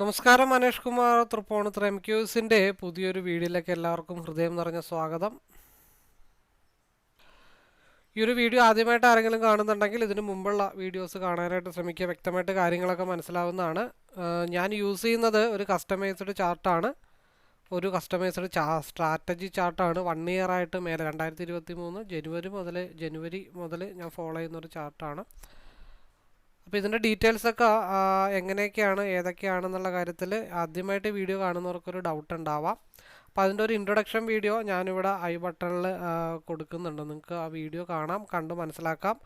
നമസ്കാരം മനേഷ് കുമാർ തൃപ്പോണത്ര എം ക്യൂസിന്റെ പുതിയൊരു വീഡിയോയിലേക്ക് എല്ലാവർക്കും ഹൃദയം നിറഞ്ഞ സ്വാഗതം. ഈ ഒരു വീഡിയോ ആദ്യമായിട്ട് ആരെങ്കിലും കാണുന്നുണ്ടെങ്കിൽ ഇതിനു മുമ്പുള്ള വീഡിയോസ് കാണാനായിട്ട് ശ്രമിക്കുക. വ്യക്തമായിട്ട് കാര്യങ്ങളൊക്കെ മനസ്സിലാവുന്നതാണ്. ഞാൻ യൂസ് ചെയ്യുന്നത് ഒരു കസ്റ്റമൈസ്ഡ് ചാർട്ടാണ്. ഒരു കസ്റ്റമൈസ്ഡ് ചാ സ്ട്രാറ്റജി ചാർട്ടാണ്. വൺ ഇയർ ആയിട്ട് മേലെ രണ്ടായിരത്തി ഇരുപത്തി മൂന്ന് ജനുവരി മുതൽ ജനുവരി മുതൽ ഞാൻ ഫോളോ ചെയ്യുന്ന ഒരു ചാർട്ടാണ്. അപ്പോൾ ഇതിന്റെ ഡീറ്റെയിൽസൊക്കെ എങ്ങനെയൊക്കെയാണ് ഏതൊക്കെയാണെന്നുള്ള കാര്യത്തിൽ ആദ്യമായിട്ട് വീഡിയോ കാണുന്നവർക്കൊരു ഡൗട്ട് ഉണ്ടാവാം. അപ്പോൾ അതിന്റെ ഒരു ഇൻട്രൊഡക്ഷൻ വീഡിയോ ഞാനിവിടെ ഐ ബട്ടണിൽ കൊടുക്കുന്നുണ്ട്. നിങ്ങൾക്ക് ആ വീഡിയോ കാണാം കണ്ട് മനസ്സിലാക്കാം.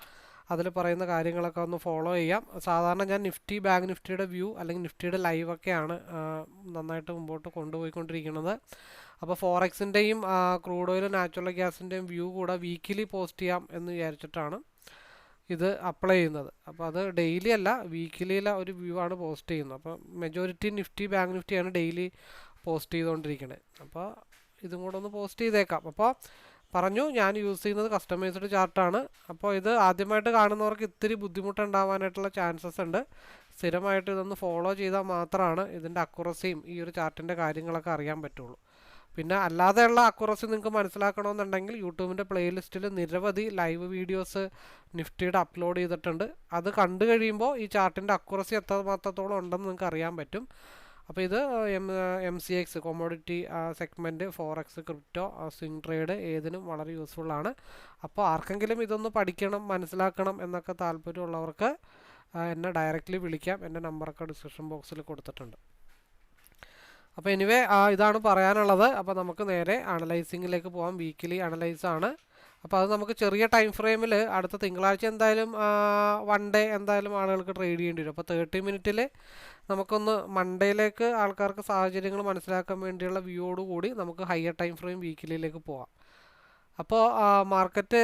അതിൽ പറയുന്ന കാര്യങ്ങളൊക്കെ ഒന്ന് ഫോളോ ചെയ്യാം. സാധാരണ ഞാൻ നിഫ്റ്റി ബാങ്ക് നിഫ്റ്റിയുടെ വ്യൂ അല്ലെങ്കിൽ നിഫ്റ്റിയുടെ ലൈവൊക്കെയാണ് നന്നായിട്ട് മുമ്പോട്ട് കൊണ്ടുപോയിക്കൊണ്ടിരിക്കുന്നത്. അപ്പോൾ ഫോറക്സിന്റെയും ക്രൂഡ് ഓയിൽ നാച്ചുറൽ ഗ്യാസിന്റെയും വ്യൂ കൂടെ വീക്കിലി പോസ്റ്റ് ചെയ്യാം എന്ന് വിചാരിച്ചിട്ടാണ്. ഇത് അപ്ലൈ ചെയ്യുന്നത്. അപ്പോൾ അത് ഡെയിലി അല്ല വീക്കിലിയിലെ ഒരു വ്യൂ ആണ് പോസ്റ്റ് ചെയ്യുന്നത്. അപ്പോൾ മെജോറിറ്റി നിഫ്റ്റി ബാങ്ക് നിഫ്റ്റിയാണ് ഡെയിലി പോസ്റ്റ് ചെയ്തുകൊണ്ടിരിക്കുന്നത് അപ്പോൾ ഇതും കൂടെ ഒന്ന് പോസ്റ്റ് ചെയ്തേക്കാം. അപ്പോൾ പറഞ്ഞു ഞാൻ യൂസ് ചെയ്യുന്നത് കസ്റ്റമൈസ്ഡ് ചാർട്ടാണ് അപ്പോൾ ഇത് ആദ്യമായിട്ട് കാണുന്നവർക്ക് ഇത്തിരി ബുദ്ധിമുട്ടുണ്ടാവാനായിട്ടുള്ള ചാൻസസ് ഉണ്ട്. സ്ഥിരമായിട്ട് ഇതൊന്ന് ഫോളോ ചെയ്താൽ മാത്രമാണ് ഇതിന്റെ അക്കുറസിയും ഈ ഒരു ചാർട്ടിന്റെ കാര്യങ്ങളൊക്കെ അറിയാൻ പറ്റുള്ളൂ. പിന്നെ അല്ലാതെയുള്ള അക്കുറസി നിങ്ങൾക്ക് മനസ്സിലാക്കണമെന്നുണ്ടെങ്കിൽ യൂട്യൂബിന്റെ പ്ലേലിസ്റ്റിൽ നിരവധി ലൈവ് വീഡിയോസ് നിഫ്റ്റിയുടെ അപ്ലോഡ് ചെയ്തിട്ടുണ്ട്. അത് കണ്ടു കഴിയുമ്പോൾ ഈ ചാർട്ടിന്റെ അക്കുറസി എത്രമാത്രത്തോളം ഉണ്ടെന്ന് നിങ്ങൾക്ക് അറിയാൻ പറ്റും. അപ്പോൾ ഇത് M M C X commodity segment forex crypto swing trade ഏതിനും വളരെ യൂസ്ഫുൾ ആണ്. അപ്പോൾ ആർക്കെങ്കിലും ഇതൊന്ന് പഠിക്കണം മനസ്സിലാക്കണം എന്നൊക്കെ താല്പര്യമുള്ളവർക്ക് എന്നെ ഡയറക്റ്റ്ലി വിളിക്കാം. എന്റെ നമ്പറൊക്കെ ഡിസ്ക്രിപ്ഷൻ ബോക്സിൽ കൊടുത്തിട്ടുണ്ട്. അപ്പോൾ എനിവേ ഇതാണ് പറയാനുള്ളത്. അപ്പോൾ നമുക്ക് നേരെ അനലൈസിങ്ങിലേക്ക് പോകാം വീക്കിലി അനലൈസ് ആണ്. അപ്പോൾ അത് നമുക്ക് ചെറിയ ടൈം ഫ്രെയിമിൽ അടുത്ത തിങ്കളാഴ്ച എന്തായാലും വൺ ഡേ എന്തായാലും ആളുകൾക്ക് ട്രേഡ് ചെയ്യേണ്ടി വരും. അപ്പോൾ തേർട്ടി മിനിറ്റിൽ നമുക്കൊന്ന് മൺഡേയിലേക്ക് ആൾക്കാർക്ക് സാഹചര്യങ്ങൾ മനസ്സിലാക്കാൻ വേണ്ടിയുള്ള കൂടി നമുക്ക് ഹയർ ടൈം ഫ്രെയിം വീക്കിലിയിലേക്ക് പോകാം അപ്പോൾ മാർക്കറ്റ്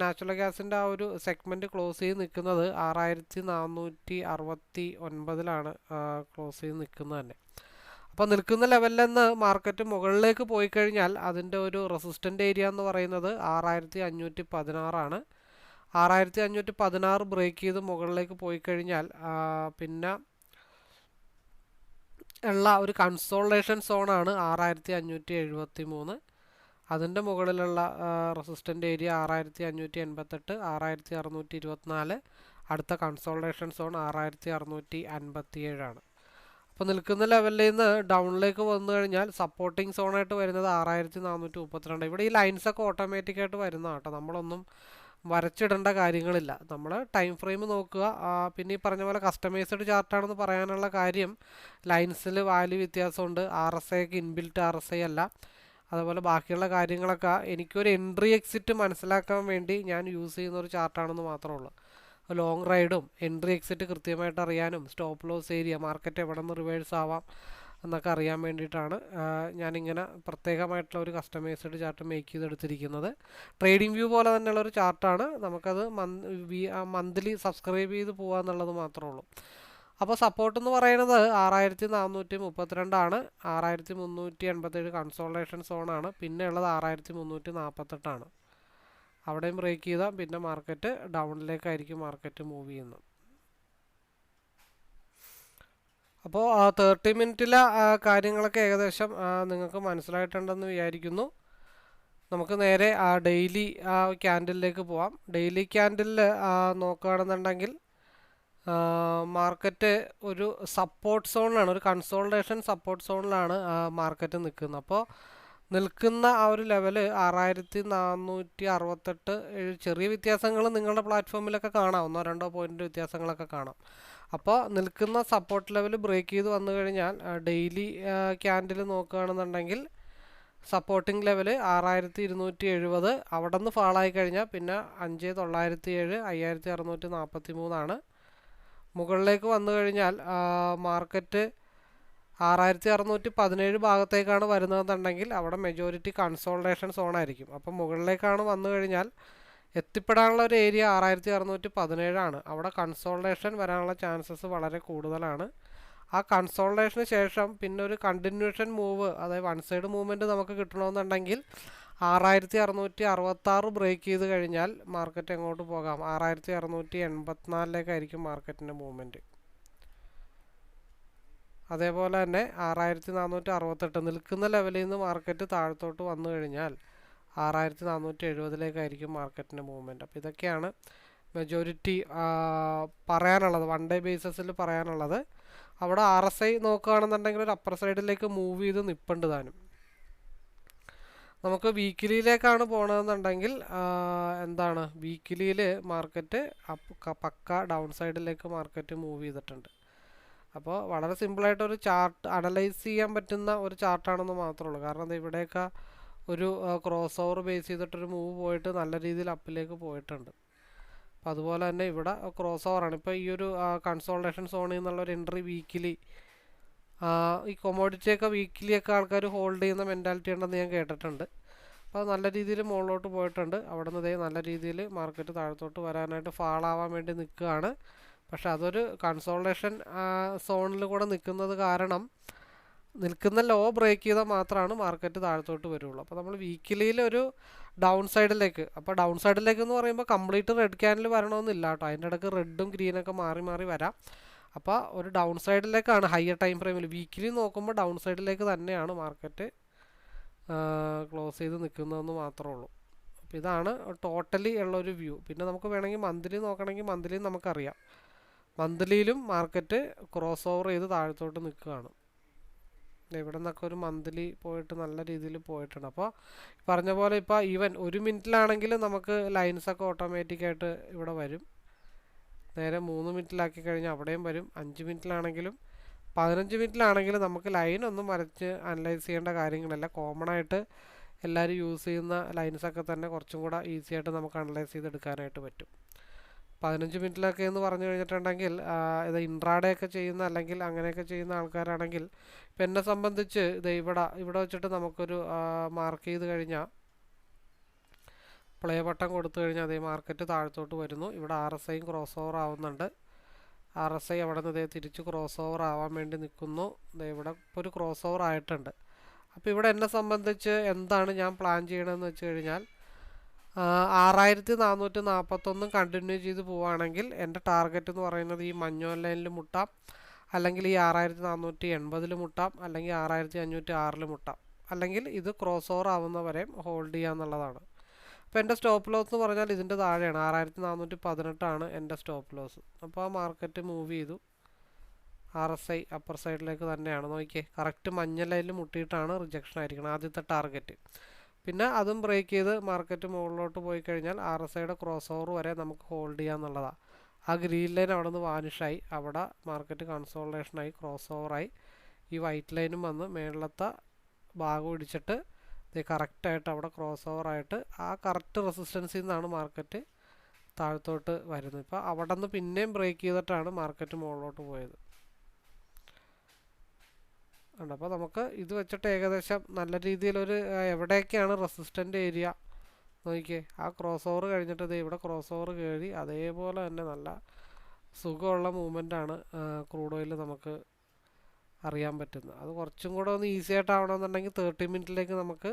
നാച്ചുറൽ ഗ്യാസിന്റെ ആ ഒരു സെഗ്മെന്റ് ക്ലോസ് ചെയ്ത് നിൽക്കുന്നത് ആറായിരത്തി നാനൂറ്റി അറുപത്തി ഒൻപതിലാണ് ക്ലോസ് ചെയ്ത് നിൽക്കുന്നത് തന്നെ. അപ്പോൾ നിൽക്കുന്ന ലെവലിൽ നിന്ന് മാർക്കറ്റ് മുകളിലേക്ക് പോയി കഴിഞ്ഞാൽ അതിന്റെ ഒരു റെസിസ്റ്റന്റ് ഏരിയ എന്ന് പറയുന്നത് ആറായിരത്തി അഞ്ഞൂറ്റി പതിനാറാണ് ആറായിരത്തി അഞ്ഞൂറ്റി പതിനാറ് ബ്രേക്ക് ചെയ്ത് മുകളിലേക്ക് പോയി കഴിഞ്ഞാൽ പിന്നെ ഉള്ള ഒരു കൺസോൾട്ടേഷൻ സോണാണ് ആറായിരത്തി അഞ്ഞൂറ്റി എഴുപത്തി മൂന്ന് അതിന്റെ മുകളിലുള്ള റെസിസ്റ്റന്റ് ഏരിയ ആറായിരത്തി അഞ്ഞൂറ്റി എൺപത്തെട്ട് ആറായിരത്തി അറുന്നൂറ്റി ഇരുപത്തിനാല് അടുത്ത കൺസോൾട്ടേഷൻ സോൺ ആറായിരത്തി അറുന്നൂറ്റി അൻപത്തി ഏഴാണ് അപ്പോൾ നിൽക്കുന്ന ലെവലിൽ നിന്ന് ഡൗണിലേക്ക് വന്നു കഴിഞ്ഞാൽ സപ്പോർട്ടിംഗ് സോണായിട്ട് വരുന്നത് ആറായിരത്തി നാനൂറ്റി മുപ്പത്തിരണ്ട് ഇവിടെ ഈ ലൈൻസൊക്കെ ഓട്ടോമാറ്റിക്കായിട്ട് വരുന്ന കേട്ടോ. നമ്മളൊന്നും വരച്ചിടേണ്ട കാര്യങ്ങളില്ല. നമ്മൾ ടൈം ഫ്രെയിം നോക്കുക. പിന്നെ ഈ പറഞ്ഞ പോലെ കസ്റ്റമൈസ്ഡ് ചാർട്ടാണെന്ന് പറയാനുള്ള കാര്യം ലൈൻസിൽ വാല്യൂ വ്യത്യാസമുണ്ട്. ആർ എസ് ഐക്ക് ഇൻബിൽറ്റ് ആർ എസ് ഐ അല്ല. അതുപോലെ ബാക്കിയുള്ള കാര്യങ്ങളൊക്കെ എനിക്കൊരു എൻട്രി എക്സിറ്റ് മനസ്സിലാക്കാൻ വേണ്ടി ഞാൻ യൂസ് ചെയ്യുന്ന ഒരു ചാർട്ടാണെന്ന് മാത്രമേ ഉള്ളൂ. ലോങ് റൈഡും എൻട്രി എക്സിറ്റ് കൃത്യമായിട്ട് അറിയാനും സ്റ്റോപ്പ് ലോസ് ഏരിയ മാർക്കറ്റ് എവിടെ നിന്ന് റിവേഴ്സ് ആവാം എന്നൊക്കെ അറിയാൻ വേണ്ടിയിട്ടാണ് ഞാനിങ്ങനെ പ്രത്യേകമായിട്ടുള്ള ഒരു കസ്റ്റമൈസ്ഡ് ചാർട്ട് മേക്ക് ചെയ്തെടുത്തിരിക്കുന്നത്. ട്രേഡിംഗ് വ്യൂ പോലെ തന്നെയുള്ള ഒരു ചാർട്ടാണ് നമുക്കത് മന്ത്ലി സബ്സ്ക്രൈബ് ചെയ്ത് പോകുക എന്നുള്ളത് മാത്രമേ ഉള്ളൂ. അപ്പോൾ സപ്പോർട്ട് എന്ന് പറയുന്നത് ആറായിരത്തി നാനൂറ്റി മുപ്പത്തിരണ്ടാണ് ആറായിരത്തി മുന്നൂറ്റി എൺപത്തേഴ് കൺസോളേഷൻ സോണാണ് പിന്നെയുള്ളത് ആറായിരത്തി മുന്നൂറ്റി നാൽപ്പത്തെട്ടാണ് അവിടെയും ബ്രേക്ക് ചെയ്താൽ പിന്നെ മാർക്കറ്റ് ഡൗണിലേക്കായിരിക്കും മാർക്കറ്റ് മൂവ് ചെയ്യുന്നത്. അപ്പോൾ തേർട്ടി മിനിറ്റിലെ കാര്യങ്ങളൊക്കെ ഏകദേശം നിങ്ങൾക്ക് മനസ്സിലായിട്ടുണ്ടെന്ന് വിചാരിക്കുന്നു. നമുക്ക് നേരെ ആ ഡെയിലി ആ ക്യാൻഡിലേക്ക് പോവാം. ഡെയിലി ക്യാൻഡിലിൽ നോക്കുകയാണെന്നുണ്ടെങ്കിൽ മാർക്കറ്റ് ഒരു സപ്പോർട്ട് സോണിലാണ് ഒരു കൺസോൾട്ടേഷൻ സപ്പോർട്ട് സോണിലാണ് മാർക്കറ്റ് നിൽക്കുന്നത്. അപ്പോൾ നിൽക്കുന്ന ആ ഒരു ലെവൽ ആറായിരത്തി നാനൂറ്റി അറുപത്തെട്ട് ചെറിയ വ്യത്യാസങ്ങൾ നിങ്ങളുടെ പ്ലാറ്റ്ഫോമിലൊക്കെ കാണാം. ഒന്നോ രണ്ടോ പോയിന്റ് വ്യത്യാസങ്ങളൊക്കെ കാണാം. അപ്പോൾ നിൽക്കുന്ന സപ്പോർട്ട് ലെവൽ ബ്രേക്ക് ചെയ്ത് വന്നു കഴിഞ്ഞാൽ ഡെയിലി ക്യാൻഡിൽ നോക്കുകയാണെന്നുണ്ടെങ്കിൽ സപ്പോർട്ടിംഗ് ലെവൽ ആറായിരത്തി ഇരുന്നൂറ്റി എഴുപത് അവിടെ നിന്ന് ഫാളായി കഴിഞ്ഞാൽ പിന്നെ അഞ്ച് തൊള്ളായിരത്തി ഏഴ് അയ്യായിരത്തി അറുന്നൂറ്റി നാൽപ്പത്തി മൂന്നാണ് മുകളിലേക്ക് വന്നു കഴിഞ്ഞാൽ മാർക്കറ്റ് ആറായിരത്തി അറുന്നൂറ്റി പതിനേഴ് ഭാഗത്തേക്കാണ് വരുന്നതെന്നുണ്ടെങ്കിൽ അവിടെ മെജോറിറ്റി കൺസോൾട്ടേഷൻ സോണായിരിക്കും അപ്പം മുകളിലേക്കാണ് വന്നു കഴിഞ്ഞാൽ എത്തിപ്പെടാനുള്ള ഒരു ഏരിയ ആറായിരത്തി അറുന്നൂറ്റി പതിനേഴാണ് അവിടെ കൺസോൾട്ടേഷൻ വരാനുള്ള ചാൻസസ് വളരെ കൂടുതലാണ്. ആ കൺസോൾട്ടേഷന് ശേഷം പിന്നെ ഒരു കണ്ടിന്യൂഷൻ മൂവ് അതായത് വൺ സൈഡ് മൂവ്മെന്റ് നമുക്ക് കിട്ടണമെന്നുണ്ടെങ്കിൽ ആറായിരത്തി അറുന്നൂറ്റി അറുപത്താറ് ബ്രേക്ക് ചെയ്ത് കഴിഞ്ഞാൽ മാർക്കറ്റ് എങ്ങോട്ട് പോകാം? ആറായിരത്തി അറുന്നൂറ്റി എൺപത്തിനാലിലേക്കായിരിക്കും മാർക്കറ്റിന്റെ മൂവ്മെന്റ് അതേപോലെ തന്നെ ആറായിരത്തി നാനൂറ്റി അറുപത്തെട്ട് നിൽക്കുന്ന ലെവലിൽ നിന്ന് മാർക്കറ്റ് താഴത്തോട്ട് വന്നു കഴിഞ്ഞാൽ ആറായിരത്തി നാനൂറ്റി എഴുപതിലേക്കായിരിക്കും മാർക്കറ്റിന്റെ മൂവ്മെന്റ് അപ്പോൾ ഇതൊക്കെയാണ് മെജോറിറ്റി പറയാനുള്ളത്. വൺ ഡേ ബേസിസിൽ പറയാനുള്ളത്. അവിടെ ആർ എസ് ഐ നോക്കുകയാണെന്നുണ്ടെങ്കിൽ ഒരു അപ്പർ സൈഡിലേക്ക് മൂവ് ചെയ്ത് നിൽപ്പുണ്ട് താനും. നമുക്ക് വീക്കിലിയിലേക്കാണ് പോകണമെന്നുണ്ടെങ്കിൽ എന്താണ്? വീക്കിലിയിൽ മാർക്കറ്റ് പക്ക ഡൗൺ സൈഡിലേക്ക് മാർക്കറ്റ് മൂവ് ചെയ്തിട്ടുണ്ട്. അപ്പോൾ വളരെ സിമ്പിളായിട്ട് ഒരു ചാർട്ട് അനലൈസ് ചെയ്യാൻ പറ്റുന്ന ഒരു ചാർട്ടാണെന്ന് മാത്രമേ ഉള്ളൂ. കാരണം ഇവിടെയൊക്കെ ഒരു ക്രോസ് ഓവർ ബേസ് ചെയ്തിട്ടൊരു മൂവ് പോയിട്ട് നല്ല രീതിയിൽ അപ്പിലേക്ക് പോയിട്ടുണ്ട്. അപ്പോൾ അതുപോലെ തന്നെ ഇവിടെ ക്രോസ് ഓവറാണ് ഇപ്പോൾ ഈ ഒരു കൺസോൾട്ടേഷൻ സോണിൽ നിന്നുള്ള ഒരു എൻട്രി വീക്കിലി ഈ കൊമോഡിറ്റിയൊക്കെ വീക്കിലിയൊക്കെ ആൾക്കാർ ഹോൾഡ് ചെയ്യുന്ന മെന്റാലിറ്റി ഉണ്ടെന്ന് ഞാൻ കേട്ടിട്ടുണ്ട്. അപ്പോൾ നല്ല രീതിയിൽ മുകളിലോട്ട് പോയിട്ടുണ്ട്. അവിടെ നിന്ന് നല്ല രീതിയിൽ മാർക്കറ്റ് താഴത്തോട്ട് വരാനായിട്ട് ഫാളാവാൻ വേണ്ടി നിൽക്കുകയാണ്. പക്ഷെ അതൊരു കൺസോൾട്ടേഷൻ സോണിൽ കൂടെ നിൽക്കുന്നത് കാരണം നിൽക്കുന്ന ലോ ബ്രേക്ക് ചെയ്താൽ മാത്രമാണ് മാർക്കറ്റ് താഴത്തോട്ട് വരുള്ളൂ. അപ്പോൾ നമ്മൾ വീക്കിലിയിൽ ഒരു ഡൗൺ സൈഡിലേക്ക് അപ്പോൾ ഡൗൺ സൈഡിലേക്ക് എന്ന് പറയുമ്പോൾ കംപ്ലീറ്റ് റെഡ് ക്യാനിൽ വരണമെന്നില്ല കേട്ടോ. അതിന്റെ ഇടയ്ക്ക് റെഡും ഗ്രീനൊക്കെ മാറി മാറി വരാം. അപ്പോൾ ഒരു ഡൗൺ സൈഡിലേക്കാണ് ഹയർ ടൈം ഫ്രെയിമിൽ വീക്കിലി നോക്കുമ്പോൾ ഡൗൺ സൈഡിലേക്ക് തന്നെയാണ് മാർക്കറ്റ് ക്ലോസ് ചെയ്ത് നിൽക്കുന്നതെന്ന് മാത്രമേ ഉള്ളൂ. അപ്പോൾ ഇതാണ് ടോട്ടലി ഉള്ളൊരു വ്യൂ പിന്നെ നമുക്ക് വേണമെങ്കിൽ മന്ത്ലി നോക്കണമെങ്കിൽ മന്ത്ലി നമുക്കറിയാം. മന്ത്ലിയിലും മാർക്കറ്റ് ക്രോസ് ഓവർ ചെയ്ത് താഴത്തോട്ട് നിൽക്കുകയാണ്. ഇവിടെ നിന്നൊക്കെ ഒരു മന്ത്ലി പോയിട്ട് നല്ല രീതിയിൽ പോയിട്ടുണ്ട്. അപ്പോൾ പറഞ്ഞ പോലെ ഇപ്പോൾ ഈവൻ ഒരു മിനിറ്റിലാണെങ്കിൽ നമുക്ക് ലൈൻസൊക്കെ ഓട്ടോമാറ്റിക്കായിട്ട് ഇവിടെ വരും. നേരെ മൂന്ന് മിനിറ്റിലാക്കി കഴിഞ്ഞാൽ അവിടെയും വരും. അഞ്ച് മിനിറ്റിലാണെങ്കിലും പതിനഞ്ച് മിനിറ്റിലാണെങ്കിലും നമുക്ക് ലൈൻ ഒന്നും വരച്ച് അനലൈസ് ചെയ്യേണ്ട കാര്യങ്ങളല്ല. കോമൺ ആയിട്ട് എല്ലാവരും യൂസ് ചെയ്യുന്ന ലൈൻസൊക്കെ തന്നെ കുറച്ചും കൂടെ ഈസിയായിട്ട് നമുക്ക് അനലൈസ് ചെയ്തെടുക്കാനായിട്ട് പറ്റും. പതിനഞ്ച് മിനിറ്റിലൊക്കെ എന്ന് പറഞ്ഞു കഴിഞ്ഞിട്ടുണ്ടെങ്കിൽ ഇത് ഇൻട്രാഡേ ഒക്കെ ചെയ്യുന്ന അല്ലെങ്കിൽ അങ്ങനെയൊക്കെ ചെയ്യുന്ന ആൾക്കാരാണെങ്കിൽ ഇപ്പം എന്നെ സംബന്ധിച്ച് ഇത് ഇവിടെ ഇവിടെ വെച്ചിട്ട് നമുക്കൊരു മാർക്ക് ചെയ്ത് കഴിഞ്ഞാൽ പ്ലേ ബട്ടൺ കൊടുത്തു കഴിഞ്ഞാൽ അതേ മാർക്കറ്റ് താഴത്തോട്ട് വരുന്നു. ഇവിടെ ആർ എസ് ഐയും ക്രോസ് ഓവർ ആവുന്നുണ്ട്. ആർ എസ് ഐ അവിടെ നിന്ന് ഇതേ തിരിച്ച് ക്രോസ് ഓവർ ആവാൻ വേണ്ടി നിൽക്കുന്നു. ഇവിടെ ഇപ്പോൾ ഒരു ക്രോസ് ഓവർ ആയിട്ടുണ്ട്. അപ്പോൾ ഇവിടെ എന്നെ സംബന്ധിച്ച് എന്താണ് ഞാൻ പ്ലാൻ ചെയ്യണമെന്ന് വെച്ച് കഴിഞ്ഞാൽ ആറായിരത്തി നാനൂറ്റി നാൽപ്പത്തൊന്നും കണ്ടിന്യൂ ചെയ്ത് പോവുകയാണെങ്കിൽ എന്റെ ടാർഗറ്റ് എന്ന് പറയുന്നത് ഈ മഞ്ഞോൻ ലൈനിൽ മുട്ടാം അല്ലെങ്കിൽ ഈ ആറായിരത്തി നാനൂറ്റി എൺപതിൽ മുട്ടാം അല്ലെങ്കിൽ ആറായിരത്തി അഞ്ഞൂറ്റി ആറിൽ മുട്ടാം. അല്ലെങ്കിൽ ഇത് ക്രോസ് ഓവർ ആവുന്നവരെയും ഹോൾഡ് ചെയ്യുക എന്നുള്ളതാണ്. അപ്പോൾ എന്റെ സ്റ്റോപ്പ് ലോസ് എന്ന് പറഞ്ഞാൽ ഇതിന്റെ താഴെയാണ് ആറായിരത്തി നാനൂറ്റി പതിനെട്ടാണ് എന്റെ സ്റ്റോപ്പ് ലോസ് അപ്പോൾ ആ മാർക്കറ്റ് മൂവ് ചെയ്തു. ആർ എസ് ഐ അപ്പർ സൈഡിലേക്ക് തന്നെയാണ്. നോക്കിയേ കറക്റ്റ് മഞ്ഞ ലൈനിൽ മുട്ടിയിട്ടാണ് റിജക്ഷൻ ആയിരിക്കണം ആദ്യത്തെ ടാർഗറ്റ് പിന്നെ അതും ബ്രേക്ക് ചെയ്ത് മാർക്കറ്റ് മുകളിലോട്ട് പോയി കഴിഞ്ഞാൽ ആർ എസ് ഐയുടെ ക്രോസ് ഓവർ വരെ നമുക്ക് ഹോൾഡ് ചെയ്യാന്നുള്ളതാണ് ആ ഗ്രീൻ ലൈൻ അവിടെ നിന്ന് വാനിഷായി അവിടെ മാർക്കറ്റ് കൺസോൾട്ടേഷനായി ക്രോസ് ഓവറായി ഈ വൈറ്റ് ലൈനും വന്ന് മേളിലത്തെ ഭാഗം ഇടിച്ചിട്ട് ഇത് കറക്റ്റായിട്ട് അവിടെ ക്രോസ് ഓവറായിട്ട് ആ കറക്റ്റ് റെസിസ്റ്റൻസിൽ നിന്നാണ് മാർക്കറ്റ് താഴത്തോട്ട് വരുന്നത്. ഇപ്പോൾ അവിടെ നിന്ന് പിന്നെയും ബ്രേക്ക് ചെയ്തിട്ടാണ് മാർക്കറ്റ് മുകളിലോട്ട് പോയത്. ഉണ്ട് അപ്പോൾ നമുക്ക് ഇത് വെച്ചിട്ട് ഏകദേശം നല്ല രീതിയിലൊരു എവിടെയൊക്കെയാണ് റെസിസ്റ്റന്റ് ഏരിയ നോക്കിയേ. ആ ക്രോസ് ഓവർ കഴിഞ്ഞിട്ട് ഇത് ഇവിടെ ക്രോസ് ഓവർ കയറി അതേപോലെ തന്നെ നല്ല സുഖമുള്ള മൂവ്മെന്റാണ് ക്രൂഡ് ഓയിൽ നമുക്ക് അറിയാൻ പറ്റുന്നത്. അത് കുറച്ചും കൂടെ ഒന്ന് ഈസി ആയിട്ടാവണമെന്നുണ്ടെങ്കിൽ തേർട്ടി മിനിറ്റിലേക്ക് നമുക്ക്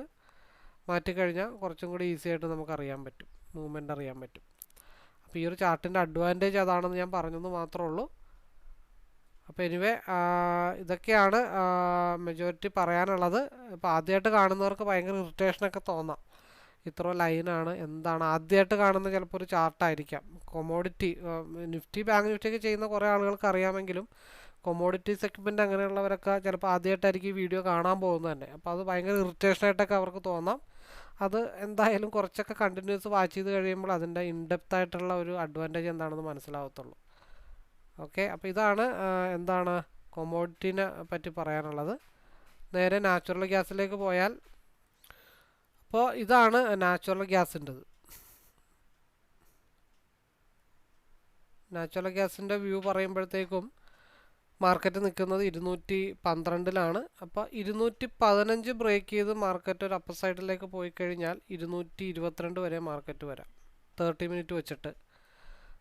മാറ്റിക്കഴിഞ്ഞാൽ കുറച്ചും കൂടി ഈസി ആയിട്ട് നമുക്ക് അറിയാൻ പറ്റും മൂവ്മെന്റ് അറിയാൻ പറ്റും. അപ്പോൾ ഈ ഒരു ചാർട്ടിന്റെ അഡ്വാന്റേജ് അതാണെന്ന് ഞാൻ പറഞ്ഞെന്ന് മാത്രമേ ഉള്ളൂ. അപ്പോൾ എനിവേ ഇതൊക്കെയാണ് മെജോറിറ്റി പറയാനുള്ളത്. ഇപ്പോൾ ആദ്യമായിട്ട് കാണുന്നവർക്ക് ഭയങ്കര ഇറിറ്റേഷനൊക്കെ തോന്നാം. ഇത്ര ലൈനാണ് എന്താണ്? ആദ്യമായിട്ട് കാണുന്ന ചിലപ്പോൾ ഒരു ചാർട്ടായിരിക്കാം കൊമോഡിറ്റി നിഫ്റ്റി ബാങ്ക് നിഫ്റ്റിയൊക്കെ ചെയ്യുന്ന കുറേ ആളുകൾക്ക് അറിയാമെങ്കിലും കൊമോഡിറ്റി സെഗ്മെന്റ് അങ്ങനെയുള്ളവരൊക്കെ ചിലപ്പോൾ ആദ്യമായിട്ടായിരിക്കും ഈ വീഡിയോ കാണാൻ പോകുന്നത് തന്നെ. അപ്പോൾ അത് ഭയങ്കര ഇറിറ്റേഷനായിട്ടൊക്കെ അവർക്ക് തോന്നാം. അത് എന്തായാലും കുറച്ചൊക്കെ കണ്ടിന്യൂസ് വാച്ച് ചെയ്ത് കഴിയുമ്പോൾ അതിന്റെ ഇൻഡെപ്ത് ആയിട്ടുള്ള ഒരു അഡ്വാന്റേജ് എന്താണെന്ന് മനസ്സിലാവത്തുള്ളൂ. ഓക്കെ. അപ്പോൾ ഇതാണ് എന്താണ് കൊമോഡിറ്റിനെ പറ്റി പറയാനുള്ളത്. നേരെ നാച്ചുറൽ ഗ്യാസിലേക്ക് പോയാൽ അപ്പോൾ ഇതാണ് നാച്ചുറൽ ഗ്യാസിന്റെത്. നാച്ചുറൽ ഗ്യാസിന്റെ വ്യൂ പറയുമ്പോഴത്തേക്കും മാർക്കറ്റ് നിൽക്കുന്നത് ഇരുന്നൂറ്റി പന്ത്രണ്ടിലാണ്. അപ്പോൾ ഇരുന്നൂറ്റി പതിനഞ്ച് ബ്രേക്ക് ചെയ്ത് മാർക്കറ്റ് ഒരു അപ്പർ സൈഡിലേക്ക് പോയി കഴിഞ്ഞാൽ ഇരുന്നൂറ്റി ഇരുപത്തിരണ്ട് വരെ മാർക്കറ്റ് വരാം. തേർട്ടി മിനിറ്റ് വെച്ചിട്ട്.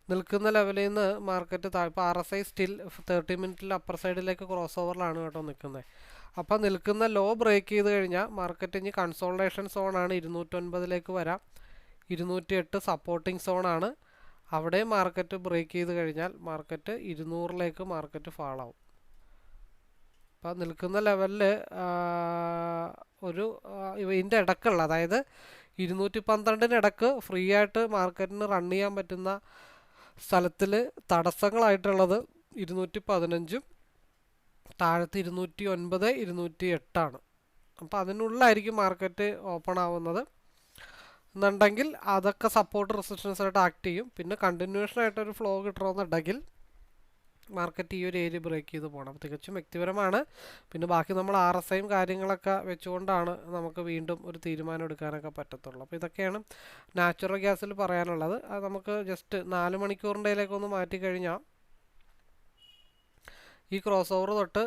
നിൽക്കുന്ന ലെവലിൽ നിന്ന് മാർക്കറ്റ് താഴെ ഇപ്പോൾ R S I still thirty മിനിറ്റിൽ അപ്പർ സൈഡിലേക്ക് ക്രോസ് ഓവറിലാണ് കേട്ടോ നിൽക്കുന്നത് അപ്പോൾ നിൽക്കുന്ന ലോ ബ്രേക്ക് ചെയ്ത് കഴിഞ്ഞാൽ മാർക്കറ്റ് ഇനി കൺസോൾട്ടേഷൻ സോണാണ് ഇരുന്നൂറ്റൊൻപതിലേക്ക് വരാം. ഇരുന്നൂറ്റി എട്ട് സപ്പോർട്ടിംഗ് സോണാണ് അവിടെ മാർക്കറ്റ് ബ്രേക്ക് ചെയ്ത് കഴിഞ്ഞാൽ മാർക്കറ്റ് ഇരുന്നൂറിലേക്ക് മാർക്കറ്റ് ഫാളാവും അപ്പോൾ നിൽക്കുന്ന ലെവലിൽ ഒരു ഇതിന്റെ ഇടക്കുള്ള അതായത് ഇരുന്നൂറ്റി പന്ത്രണ്ടിന് ഇടയ്ക്ക് ഫ്രീ ആയിട്ട് മാർക്കറ്റിന് റൺ ചെയ്യാൻ പറ്റുന്ന സ്ഥലത്തിൽ തടസ്സങ്ങളായിട്ടുള്ളത് ഇരുന്നൂറ്റി പതിനഞ്ചും താഴത്ത് ഇരുന്നൂറ്റി ഒൻപത് ഇരുന്നൂറ്റി എട്ടാണ് അപ്പോൾ അതിനുള്ളിലായിരിക്കും മാർക്കറ്റ് ഓപ്പൺ ആവുന്നത് എന്നുണ്ടെങ്കിൽ അതൊക്കെ സപ്പോർട്ട് റെസിസ്റ്റൻസ് ആയിട്ട് ആക്ട് ചെയ്യും. പിന്നെ കണ്ടിന്യൂഷൻ ആയിട്ട് ഒരു ഫ്ലോ കിട്ടണമെന്നുണ്ടെങ്കിൽ മാർക്കറ്റ് ഈ ഒരു ഏരിയ ബ്രേക്ക് ചെയ്ത് പോകണം തികച്ചും വ്യക്തിപരമാണ്. പിന്നെ ബാക്കി നമ്മൾ ആർ എസ് ഐയും കാര്യങ്ങളൊക്കെ വെച്ചുകൊണ്ടാണ് നമുക്ക് വീണ്ടും ഒരു തീരുമാനം എടുക്കാനൊക്കെ പറ്റത്തുള്ളൂ. അപ്പോൾ ഇതൊക്കെയാണ് നാച്ചുറൽ ഗ്യാസിൽ പറയാനുള്ളത്. അത് നമുക്ക് ജസ്റ്റ് നാല് മണിക്കൂറിന്റെ ഒന്ന് മാറ്റി കഴിഞ്ഞാൽ ഈ ക്രോസ് ഓവർ തൊട്ട്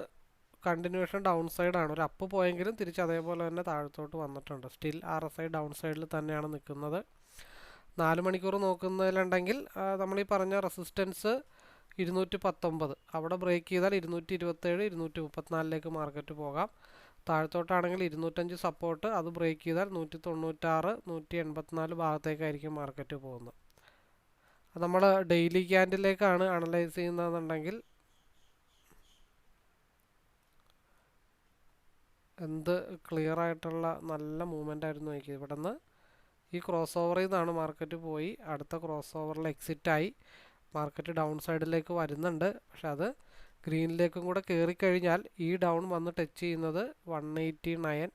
കണ്ടിന്യൂഷൻ ഡൗൺ സൈഡാണ് ഒരു അപ്പ് പോയെങ്കിലും തിരിച്ച് അതേപോലെ തന്നെ താഴത്തോട്ട് വന്നിട്ടുണ്ട്. Still R S I down സൈഡിൽ തന്നെയാണ് നിൽക്കുന്നത്. നാല് മണിക്കൂർ നോക്കുന്നതിലുണ്ടെങ്കിൽ നമ്മൾ ഈ പറഞ്ഞ റെസിസ്റ്റൻസ് ഇരുന്നൂറ്റി പത്തൊമ്പത് അവിടെ ബ്രേക്ക് ചെയ്താൽ ഇരുന്നൂറ്റി ഇരുപത്തേഴ് ഇരുന്നൂറ്റി മുപ്പത്തിനാലിലേക്ക് മാർക്കറ്റ് പോകാം. താഴത്തോട്ടാണെങ്കിൽ ഇരുന്നൂറ്റഞ്ച് സപ്പോർട്ട് അത് ബ്രേക്ക് ചെയ്താൽ നൂറ്റി തൊണ്ണൂറ്റാറ് നൂറ്റി എൺപത്തിനാല് ഭാഗത്തേക്കായിരിക്കും മാർക്കറ്റ് പോകുന്നത്. നമ്മൾ ഡെയിലി ക്യാൻഡിലേക്കാണ് അനലൈസ് ചെയ്യുന്നതെന്നുണ്ടെങ്കിൽ എന്ത് ക്ലിയർ ആയിട്ടുള്ള നല്ല മൂവ്മെന്റ് ആയിരുന്നു എനിക്ക് ഇവിടെ നിന്ന് ഈ ക്രോസ് ഓവറിൽ നിന്നാണ് മാർക്കറ്റ് പോയി. അടുത്ത ക്രോസ് ഓവറിൽ എക്സിറ്റായി മാർക്കറ്റ് ഡൗൺ സൈഡിലേക്ക് വരുന്നുണ്ട്. പക്ഷെ അത് ഗ്രീനിലേക്കും കൂടെ കയറിക്കഴിഞ്ഞാൽ ഈ ഡൗൺ വന്ന് ടച്ച് ചെയ്യുന്നത് one eighty nine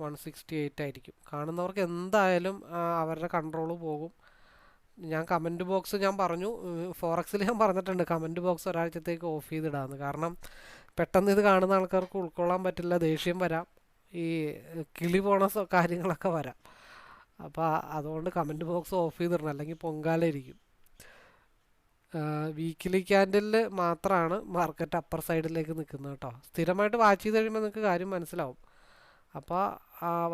one sixty eight ആയിരിക്കും. കാണുന്നവർക്ക് എന്തായാലും അവരുടെ കൺട്രോൾ പോകും. ഞാൻ കമന്റ് ബോക്സ് ഞാൻ പറഞ്ഞു ഫോറക്സിൽ ഞാൻ പറഞ്ഞിട്ടുണ്ട് കമന്റ് ബോക്സ് ഒരാഴ്ചത്തേക്ക് ഓഫ് ചെയ്തിടാന്ന്. കാരണം പെട്ടെന്ന് ഇത് കാണുന്ന ആൾക്കാർക്ക് ഉൾക്കൊള്ളാൻ പറ്റില്ല ദേഷ്യം വരാം. ഈ കിളി പോണ കാര്യങ്ങളൊക്കെ വരാം. അപ്പോൾ അതുകൊണ്ട് കമന്റ് ബോക്സ് ഓഫ് ചെയ്തിടണം. അല്ലെങ്കിൽ പൊങ്കാലായിരിക്കും. വീക്കിലി ക്യാൻഡലിൽ മാത്രമാണ് മാർക്കറ്റ് അപ്പർ സൈഡിലേക്ക് നിൽക്കുന്നത് കേട്ടോ സ്ഥിരമായിട്ട് വാച്ച് ചെയ്ത് കഴിയുമ്പോൾ നിങ്ങൾക്ക് കാര്യം മനസ്സിലാവും. അപ്പോൾ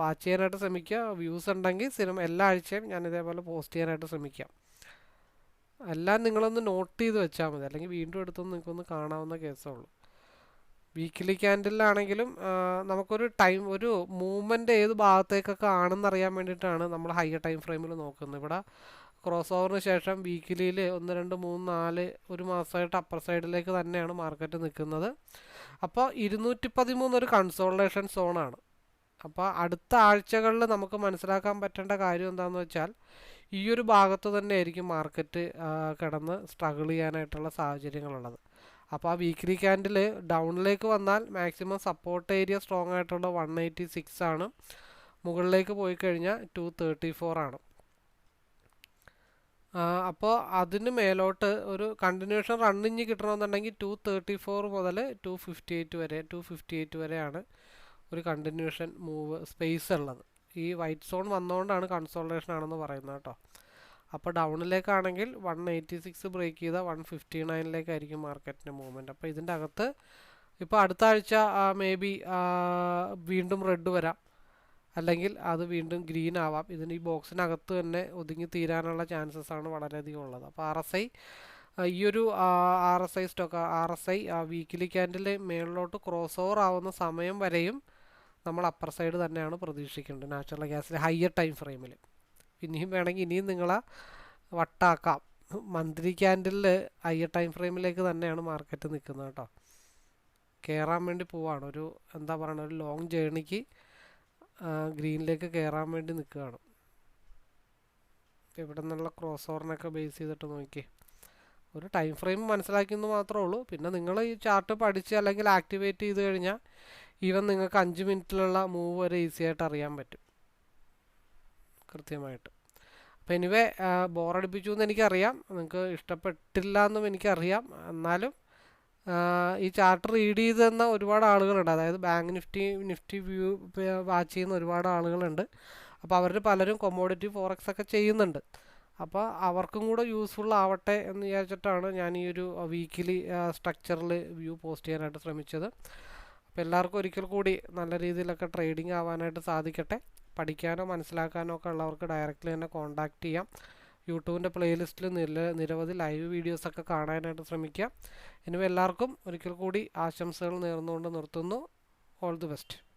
വാച്ച് ചെയ്യാനായിട്ട് ശ്രമിക്കുക വ്യൂസ് ഉണ്ടെങ്കിൽ സ്ഥിരം എല്ലാ ആഴ്ചയും ഞാൻ ഇതേപോലെ പോസ്റ്റ് ചെയ്യാനായിട്ട് ശ്രമിക്കാം. എല്ലാം നിങ്ങളൊന്ന് നോട്ട് ചെയ്ത് വെച്ചാൽ മതി. അല്ലെങ്കിൽ വീണ്ടും എടുത്തൊന്ന് നിങ്ങൾക്കൊന്ന് കാണാവുന്ന കേസേ ഉള്ളൂ. വീക്കിലി ക്യാൻഡലിലാണെങ്കിലും നമുക്കൊരു ടൈം ഒരു മൂവ്മെന്റ് ഏത് ഭാഗത്തേക്കൊക്കെ ആണെന്ന് അറിയാൻ വേണ്ടിയിട്ടാണ് നമ്മൾ ഹയർ ടൈം ഫ്രെയിമിൽ നോക്കുന്നത്. ഇവിടെ ക്രോസ് ഓവറിന് ശേഷം വീക്കിലിയിൽ ഒന്ന് രണ്ട് മൂന്ന് നാല് ഒരു മാസമായിട്ട് അപ്പർ സൈഡിലേക്ക് തന്നെയാണ് മാർക്കറ്റ് നിൽക്കുന്നത്. അപ്പോൾ ഇരുന്നൂറ്റി പതിമൂന്ന് ഒരു കൺസോൾട്ടേഷൻ സോണാണ് അപ്പോൾ അടുത്ത ആഴ്ചകളിൽ നമുക്ക് മനസ്സിലാക്കാൻ പറ്റേണ്ട കാര്യം എന്താണെന്ന് വെച്ചാൽ ഈ ഒരു ഭാഗത്ത് തന്നെ ആയിരിക്കും മാർക്കറ്റ് കിടന്ന് സ്ട്രഗിൾ ചെയ്യാനായിട്ടുള്ള സാഹചര്യങ്ങളുള്ളത്. അപ്പോൾ ആ വീക്ക്ലി ക്യാൻഡിൽ ഡൗണിലേക്ക് വന്നാൽ മാക്സിമം സപ്പോർട്ട് ഏരിയ സ്ട്രോങ് ആയിട്ടുള്ള വൺ എയ്റ്റി സിക്സ് ആണ്. മുകളിലേക്ക് പോയി കഴിഞ്ഞാൽ ടു തേർട്ടി ഫോർ ആണ്. അപ്പോൾ അതിന് മേലോട്ട് ഒരു കണ്ടിന്യൂഷൻ റണ്ണിഞ്ഞ് കിട്ടണമെന്നുണ്ടെങ്കിൽ ടു തേർട്ടി ഫോർ മുതൽ ടു ഫിഫ്റ്റി എയ്റ്റ് വരെ ടു ഫിഫ്റ്റി എയ്റ്റ് വരെയാണ് ഒരു കണ്ടിന്യൂഷൻ മൂവ് സ്പേസ് ഉള്ളത്. ഈ വൈറ്റ് സോൺ വന്നുകൊണ്ടാണ് കൺസോൾട്ടേഷൻ ആണെന്ന് പറയുന്നത് കേട്ടോ. അപ്പോൾ ഡൗണിലേക്കാണെങ്കിൽ വൺ എയ്റ്റി സിക്സ് ബ്രേക്ക് ചെയ്ത വൺ ഫിഫ്റ്റി നയനിലേക്കായിരിക്കും മാർക്കറ്റിന്റെ മൂവ്മെന്റ് അപ്പോൾ ഇതിന്റെ അകത്ത് ഇപ്പോൾ അടുത്ത ആഴ്ച മേ ബി വീണ്ടും റെഡ് വരാം. അല്ലെങ്കിൽ അത് വീണ്ടും ഗ്രീൻ ആവാം. ഇതിന് ഈ ബോക്സിനകത്ത് തന്നെ ഒതുങ്ങി തീരാനുള്ള ചാൻസസ് ആണ് വളരെയധികം ഉള്ളത്. അപ്പോൾ ആർ എസ് ഐ ഈ ഒരു R S I stock R S I weekly candle മേളിലോട്ട് ക്രോസ് ഓവർ ആവുന്ന സമയം വരെയും നമ്മൾ അപ്പർ സൈഡ് തന്നെയാണ് പ്രതീക്ഷിക്കേണ്ടത്. നാച്ചുറൽ ഗ്യാസിലെ ഹയർ ടൈം ഫ്രെയിമിൽ ഇനിയും വേണമെങ്കിൽ ഇനിയും നിങ്ങളെ വട്ടാക്കാം. മന്ത്ലി ക്യാൻഡിലിൽ ഹയർ ടൈം ഫ്രെയിമിലേക്ക് തന്നെയാണ് മാർക്കറ്റ് നിൽക്കുന്നത് കേട്ടോ. കയറാൻ വേണ്ടി പോവാണ്. ഒരു എന്താ പറയുക ഒരു ലോങ് ജേണിക്ക് ഗ്രീനിലേക്ക് കയറാൻ വേണ്ടി നിൽക്കുകയാണ്. ഇവിടെ നിന്നുള്ള ക്രോസ് ഓവറിനൊക്കെ ബേസ് ചെയ്തിട്ട് നോക്കിയേ. ഒരു ടൈം ഫ്രെയിം മനസ്സിലാക്കിയെന്ന് മാത്രമേ ഉള്ളൂ. പിന്നെ നിങ്ങൾ ഈ ചാർട്ട് പഠിച്ച് അല്ലെങ്കിൽ ആക്ടിവേറ്റ് ചെയ്ത് കഴിഞ്ഞാൽ ഈവൻ നിങ്ങൾക്ക് അഞ്ച് മിനിറ്റിലുള്ള മൂവ് വരെ ഈസി ആയിട്ട് അറിയാൻ പറ്റും. കൃത്യമായിട്ട്. അപ്പോൾ എനിവേ ബോറടിപ്പിച്ചു എന്ന് എനിക്കറിയാം. നിങ്ങൾക്ക് ഇഷ്ടപ്പെട്ടില്ല എന്നും എനിക്കറിയാം. എന്നാലും ഈ ചാർട്ട് റീഡ് ചെയ്ത് തന്ന ഒരുപാട് ആളുകളുണ്ട്. അതായത് bank Nifty Nifty view watch ചെയ്യുന്ന ഒരുപാട് ആളുകളുണ്ട്. അപ്പോൾ അവർ പലരും കൊമോഡിറ്റി ഫോറക്സ് ഒക്കെ ചെയ്യുന്നുണ്ട്. അപ്പോൾ അവർക്കും കൂടെ യൂസ്ഫുൾ ആവട്ടെ എന്ന് വിചാരിച്ചിട്ടാണ് ഞാൻ ഈ ഒരു വീക്കിലി സ്ട്രക്ചറിൽ വ്യൂ പോസ്റ്റ് ചെയ്യാനായിട്ട് ശ്രമിച്ചത്. അപ്പോൾ എല്ലാവർക്കും ഒരിക്കൽ കൂടി നല്ല രീതിയിലൊക്കെ ട്രേഡിംഗ് ആവാനായിട്ട് സാധിക്കട്ടെ. പഠിക്കാനോ മനസ്സിലാക്കാനോ ഒക്കെ ഉള്ളവർക്ക് ഡയറക്റ്റ്ലി തന്നെ കോൺടാക്റ്റ് ചെയ്യാം. യൂട്യൂബിന്റെ പ്ലേലിസ്റ്റിൽ നില നിരവധി ലൈവ് വീഡിയോസൊക്കെ കാണാനായിട്ട് ശ്രമിക്കുക ഇനി എല്ലാവർക്കും ഒരിക്കൽ കൂടി ആശംസകൾ നേർന്നുകൊണ്ട് നിർത്തുന്നു. All the best